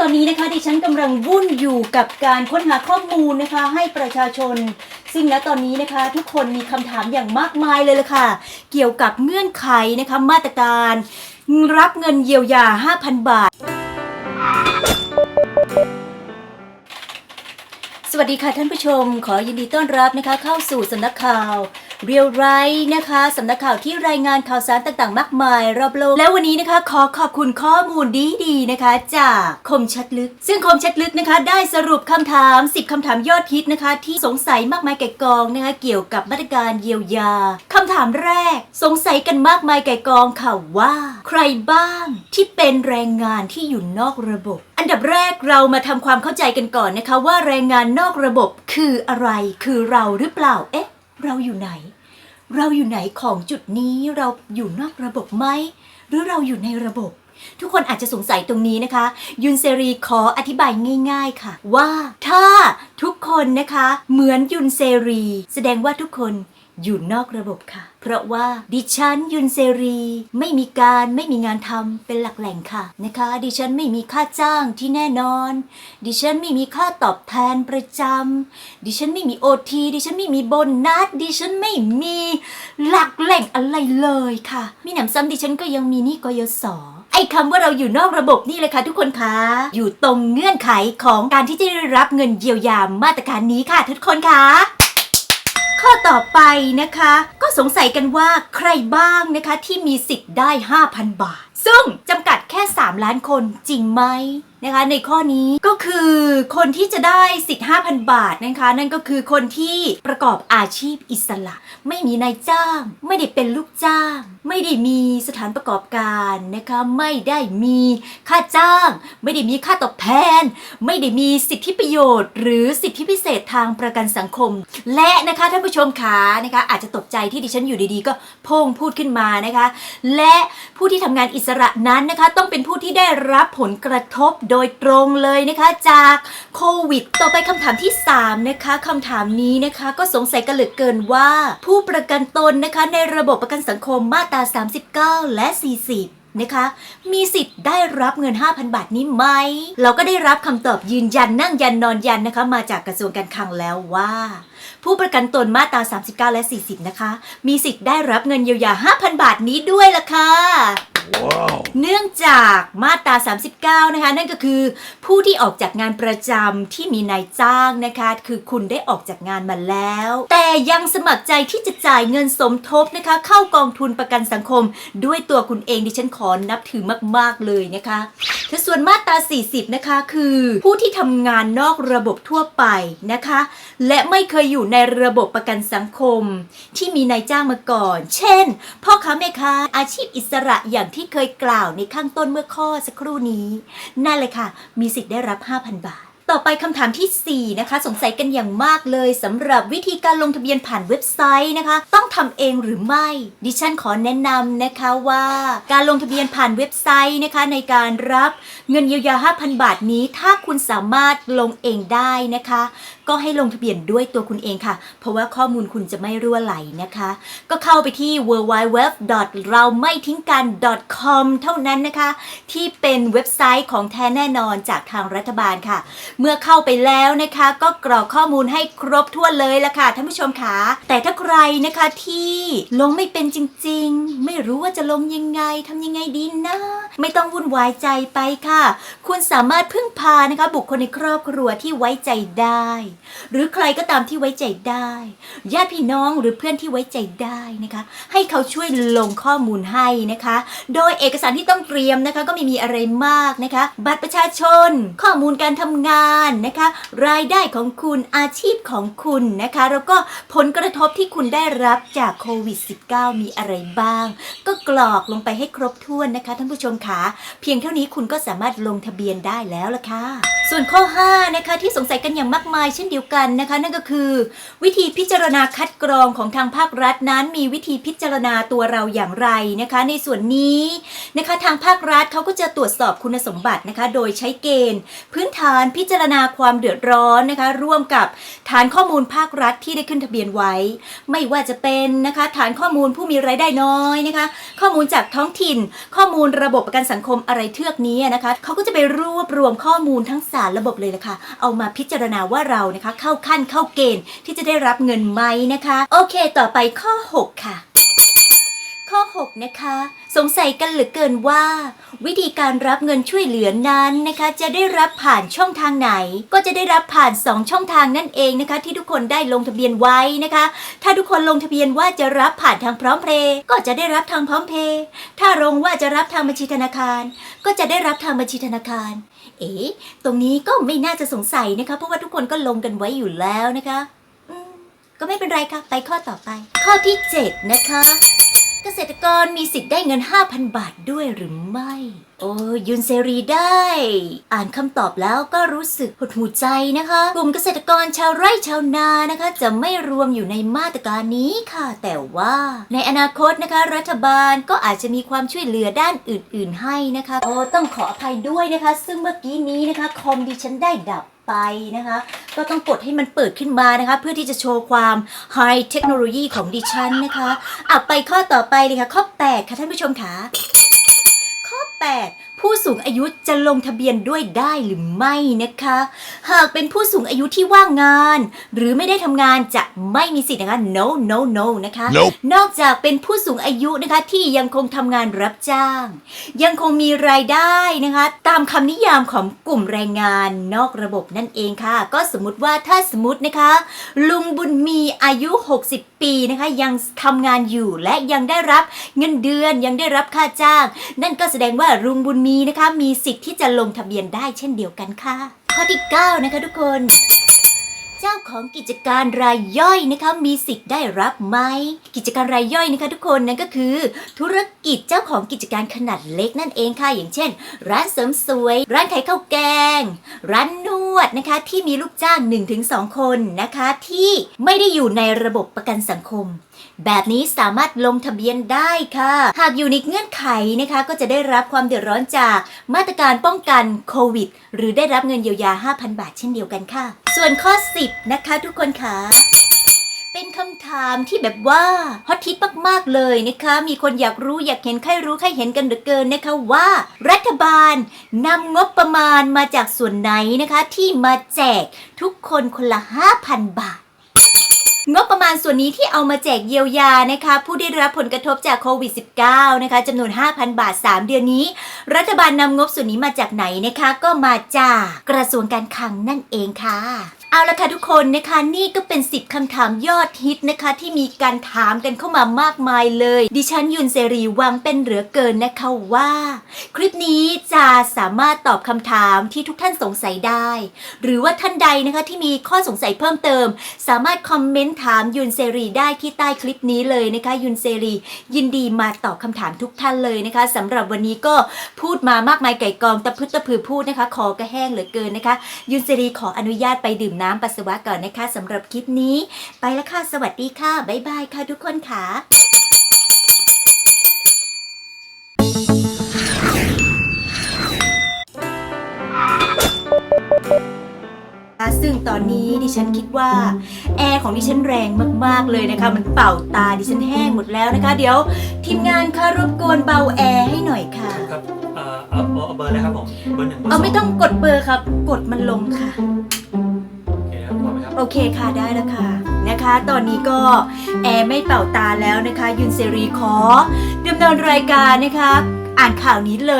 ตอนนี้นะคะดิฉันกำลังวุ่นอยู่กับการค้นหาข้อมูลนะคะ ให้ประชาชน ซึ่งณตอนนี้นะคะ ทุกคนมีคำถามอย่างมากมายเลยล่ะค่ะ เกี่ยวกับเงื่อนไขนะคะมาตรการ รับเงินเยียวยา 5,000 บาท สวัสดีค่ะท่านผู้ชม ขอยินดีต้อนรับนะคะ เข้าสู่สำนักข่าว เรียวไรนะคะสำนักข่าวที่รายงานข่าวสารต่างๆ มากมายรอบโลก แล้ววันนี้นะคะ ขอขอบคุณข้อมูลดีๆนะคะ จากคมชัดลึก ซึ่งคมชัดลึกนะคะ ได้สรุปคำถาม 10คำถามยอดฮิตนะคะ ที่สงสัยมากมายแก่กองนะคะ เกี่ยวกับมาตรการเยียวยาคำถามแรก สงสัยกันมากมายแก่กองค่ะว่า ใครบ้างที่เป็นแรงงานที่อยู่นอกระบบอันดับแรกเรามาทำความเข้าใจกันก่อนนะคะ ว่าแรงงานนอกระบบคืออะไร คือเราหรือเปล่าเอ๊ะ เราอยู่ไหน เราอยู่ไหนของจุดนี้เราอยู่นอกระบบไหม หรือเราอยู่ในระบบ ทุกคนอาจจะสงสัยตรงนี้นะคะ ยุนเซรีขออธิบายง่าย ๆค่ะ ว่าถ้าทุกคนนะคะ เหมือนยุนเซรี แสดงว่าทุกคน อยู่นอกระบบค่ะ เพราะว่าดิฉันยุนเซรี ไม่มีการไม่มีงานทำเป็นหลักแหล่งค่ะนะคะ ดิฉันไม่มีค่าจ้างที่แน่นอน ดิฉันไม่มีค่าตอบแทนประจำดิฉันไม่มีโอทีดิฉันไม่มีโบนัสดิฉันไม่มีหลักแหล่งอะไรเลยค่ะ มีหนำซ้ำดิฉันก็ยังมีนี่กยศไอ้คำว่าเราอยู่นอกระบบนี่เลยค่ะทุกคนคะอยู่ตรงเงื่อนไขของการที่จะได้รับเงินเยียวยามาตรการนี้ค่ะทุกคนคะ ข้อต่อไปนะคะ ก็สงสัยกันว่าใครบ้างนะคะที่มีสิทธิ์ได้ 5,000 บาท ซึ่งจำกัดแค่ 3 ล้านคนจริงไหมนะคะ ในข้อนี้ก็คือคนที่จะได้สิทธิ์5,000 บาทนะคะ นั่นก็คือคนที่ประกอบอาชีพอิสระ ไม่มีนายจ้าง ไม่ได้เป็นลูกจ้าง ไม่ได้มีสถานประกอบการนะคะ ไม่ได้มีค่าจ้าง ไม่ได้มีค่าตอบแทน ไม่ได้มีสิทธิประโยชน์ หรือสิทธิพิเศษทางประกันสังคม และนะคะท่านผู้ชมขานะคะ อาจจะตกใจที่ดิฉันอยู่ดีๆ ก็พงพูดขึ้นมานะคะ และผู้ที่ทำงานอิสระนั้นนะคะต้องเป็นผู้ที่ได้รับผลกระทบโดยตรงเลยนะคะจากโควิด ต่อไปคำถามที่ 3 นะคะคำถามนี้นะคะก็สงสัยกันเหลือเกินว่า ผู้ประกันตนนะคะในระบบประกันสังคมมาตรา 39 และ 40นะคะมีสิทธิ์ได้รับเงิน 5,000 บาทนี้ไหม เราก็ได้รับคำตอบยืนยันนั่งยันนอนยันนะคะ มาจากกระทรวงการคลังแล้วว่า ผู้ประกันตนมาตรา 39 และ 40 นะคะ มีสิทธิ์ได้รับเงินเยียวยา 5,000 บาทนี้ด้วยล่ะค่ะ เนื่องจากมาตรา 39 นะคะ นั่นก็คือผู้ที่ออกจากงานประจำที่มีนายจ้างนะคะ คือคุณได้ออกจากงานมาแล้ว แต่ยังสมัครใจที่จะจ่ายเงินสมทบนะคะ เข้ากองทุนประกันสังคม ด้วยตัวคุณเองดิฉันขอนับถือมาก ๆ เลยนะคะแต่ส่วนมาตรา 40 นะคะคือผู้ที่ทำงานนอกระบบทั่วไปนะคะ และไม่เคยอยู่ในระบบประกันสังคม ที่มีนายจ้างมาก่อน เช่น พ่อค้าแม่ค้าอาชีพอิสระอย่างที่เคยกล่าวในข้างต้นเมื่อข้อสักครู่นี้ นั่นเลยค่ะ มีสิทธิ์ได้รับ 5,000 บาท ต่อไปคำถามทีสี่ 4 นะคะ สงสัยกันอย่างมากเลยสำหรับวิธีการลงทะเบียนผ่านเว็บไซต์นะคะ ต้องทำเองหรือไม่ ดิฉันขอแนะนำนะคะว่า การลงทะเบียนผ่านเว็บไซต์นะคะ ในการรับเงินเยียวยา 5,000 บาทนี้ ถ้าคุณสามารถลงเองได้นะคะ ก็ให้ลงทะเบียนด้วยตัวคุณเองค่ะ เพราะว่าข้อมูลคุณจะไม่รั่วไหลนะคะ ก็เข้าไปที่ w w w เราไม่ทิ้งกัน .com เท่านั้นนะคะ ที่เป็นเว็บไซต์ของแท้แน่นอนจากทางรัฐบาลค่ะเมื่อเข้าไปแล้วนะคะ ก็กรอกข้อมูลให้ครบถ้วนเลยละค่ะท่านผู้ชมค่ะแต่ถ้าใครนะคะที่ลงไม่เป็นจริงๆ ไม่รู้ว่าจะลงยังไงทำยังไงดีนะ ไม่ต้องวุ่นวายใจไปค่ะ คุณสามารถพึ่งพานะคะ บุคคลในครอบครัวที่ไว้ใจได้ หรือใครก็ตามที่ไว้ใจได้ญาติพี่น้องหรือเพื่อนที่ไว้ใจได้นะคะ ให้เขาช่วยลงข้อมูลให้นะคะ โดยเอกสารที่ต้องเตรียมนะคะ ก็ไม่มีอะไรมากนะคะ บัตรประชาชน ข้อมูลการทำงานนะคะ รายได้ของคุณอาชีพของคุณนะคะ แล้วก็ผลกระทบที่คุณได้รับจากโควิด -19 มีอะไรบ้าง ก็กรอกลงไปให้ครบถ้วนนะคะท่านผู้ชมค่ะเพียงเท่านี้คุณก็สามารถลงทะเบียนได้แล้วล่ะค่ะส่วนข้อ5นะคะที่สงสัยกันอย่างมากมายเช่นเดียวกันนะคะ นั่นก็คือ วิธีพิจารณาคัดกรองของทางภาครัฐนั้น มีวิธีพิจารณาตัวเราอย่างไรนะคะ ในส่วนนี้นะคะทางภาครัฐเขาก็จะตรวจสอบคุณสมบัตินะคะ โดยใช้เกณฑ์ พื้นฐานพิจารณาความเดือดร้อนนะคะ ร่วมกับฐานข้อมูลภาครัฐที่ได้ขึ้นทะเบียนไว้ ไม่ว่าจะเป็นนะคะฐานข้อมูลผู้มีรายได้น้อยนะคะ ข้อมูลจากท้องถิ่น ข้อมูลระบบประกันสังคมอะไรเทือกนี้นะคะเขาก็จะไปรวบรวมข้อมูลทั้งารระบบเลยละค่ะ เอามาพิจารณาว่าเรานะคะ เข้าขั้นเข้าเกณฑ์ที่จะได้รับเงินไหมนะคะ โอเค ต่อไปข้อ 6 ค่ะ ข้อ 6 นะคะ สงสัยกันเหลือเกินว่า วิธีการรับเงินช่วยเหลือนั้นนะคะ จะได้รับผ่านช่องทางไหน ก็จะได้รับผ่าน 2 ช่องทางนั่นเองนะคะ ที่ทุกคนได้ลงทะเบียนไว้นะคะ ถ้าทุกคนลงทะเบียนว่าจะรับผ่านทางพร้อมเพย์ก็จะได้รับทางพร้อมเพย์ถ้าลงว่าจะรับทางบัญชีธนาคาร ก็จะได้รับทางบัญชีธนาคาร เอ๊ะตรงนี้ก็ไม่น่าจะสงสัยนะคะ เพราะว่าทุกคนก็ลงกันไว้อยู่แล้วนะคะก็ไม่เป็นไรค่ะ ไปข้อต่อไป ข้อที่ 7 นะคะ เกษตรกรมีสิทธิ์ได้เงิน 5,000 บาทด้วยหรือไม่ โอ้ยยุนเซรีได้ อ่านคำตอบแล้วก็รู้สึกหดหูใจนะคะ กลุ่มเกษตรกรชาวไร่ชาวนานะคะ จะไม่รวมอยู่ในมาตรการนี้ค่ะ แต่ว่า ในอนาคตนะคะ รัฐบาลก็อาจจะมีความช่วยเหลือด้านอื่น ๆ ให้นะคะโอ้ต้องขออภัยด้วยนะคะ ซึ่งเมื่อกี้นี้นะคะคอมดิฉันได้ดับ ไปนะคะ ก็ต้องกดให้มันเปิดขึ้นมานะคะ เพื่อที่จะโชว์ความไฮเทคโนโลยีของดิฉันนะคะอะไปข้อต่อไปเลยค่ะ ข้อ 8 ค่ะท่านผู้ชมค่ะ ข้อ 8 ผู้สูงอายุจะลงทะเบียนด้วยได้หรือไม่นะคะ หากเป็นผู้สูงอายุที่ว่างงาน หรือไม่ได้ทำงานจะไม่มีสิทธิ์นะคะ no no no นะคะ Nope นอกจากเป็นผู้สูงอายุนะคะที่ยังคงทำงานรับจ้าง ยังคงมีรายได้นะคะ ตามคำนิยามของกลุ่มแรงงานนอกระบบนั่นเองค่ะ ก็สมมติว่าถ้าสมมตินะคะ ลุงบุญมีอายุ 60 ปีนะคะยังทำงานอยู่และยังได้รับเงินเดือนยังได้รับค่าจ้าง นั่นก็แสดงว่าลุงบุญมีนะคะมีสิทธิ์ที่จะลงทะเบียนได้เช่นเดียวกันค่ะ ข้อที่ 9 นะคะทุกคน เจ้าของกิจการรายย่อยนะคะมีสิทธิ์ได้รับไหมกิจการรายย่อยนะคะทุกคนนั่นก็คือ ธุรกิจเจ้าของกิจการขนาดเล็กนั่นเองค่ะอย่างเช่น ร้านเสริมสวย ร้านขายข้าวแกง ร้านนวดนะคะที่มีลูกจ้าง 1-2 คนนะคะที่ไม่ได้อยู่ในระบบประกันสังคม แบบนี้สามารถลงทะเบียนได้ค่ะ หากอยู่ในเงื่อนไขนะคะ ก็จะได้รับความเดือดร้อนจากมาตรการป้องกันโควิด หรือได้รับเงินเยียวยา 5,000 บาทเช่นเดียวกันค่ะ ส่วนข้อ 10 นะคะทุกคนค่ะเป็นคำถามที่แบบว่าฮอตฮิตมาก ๆ เลยนะคะ มีคนอยากรู้อยากเห็นใครรู้ใครเห็นกันเหลือเกินนะคะว่า รัฐบาลนำงบประมาณมาจากส่วนไหนนะคะ ที่มาแจกทุกคนคนละ 5,000 บาท งบประมาณส่วนนี้ที่เอามาแจกเยียวยานะคะ ผู้ได้รับผลกระทบจากโควิด -19 นะคะจำนวน 5,000 บาท 3 เดือนนี้ รัฐบาลนำงบส่วนนี้มาจากไหนนะคะ ก็มาจากกระทรวงการคลังนั่นเองค่ะ เอาละค่ะทุกคนนะคะนี่ก็เป็น 10คำถามยอดฮิตนะคะ ที่มีการถามกันเข้ามามากมายเลย ดิฉันยุนเซรีวังเป็นเหลือเกินนะคะว่า คลิปนี้จะสามารถตอบคำถามที่ทุกท่านสงสัยได้ หรือว่าท่านใดนะคะที่มีข้อสงสัยเพิ่มเติม สามารถคอมเมนต์ถามยุนเซรีได้ที่ใต้คลิปนี้เลยนะคะยุนเซรี ยินดีมาตอบคำถามทุกท่านเลยนะคะสำหรับวันนี้ก็พูดมามากมายไก่กองตะพึดตะพือพูดนะคะคอก็แห้งเหลือเกินนะคะ ยุนเซรีขออนุญาตไปดื่มน้ำปัสสาวะก่อนนะคะสำหรับคลิปนี้ ไปแล้วค่ะ สวัสดีค่ะ บ๊ายบายค่ะทุกคนค่ะซึ่งตอนนี้ดิฉันคิดว่า แอร์ของดิฉันแรงมากๆเลยนะคะ มันเป่าตาดิฉันแห้งหมดแล้วนะคะ เดี๋ยวทีมงานคะรบกวนเบาแอร์ให้หน่อยค่ะครับเอ่อเอาเอาเอาเบอร์เลยครับผมเบอร์หนึ่งบร์เอาไม่สต้องกดเบอร์ครับ กดมันลงค่ะ โอเคค่ะได้แล้วค่ะนะคะ ตอนนี้ก็แอร์ไม่เป่าตาแล้วนะคะ ยุนเซรีขอดำเนินรายการนะคะ อ่านข่าวนี้เลย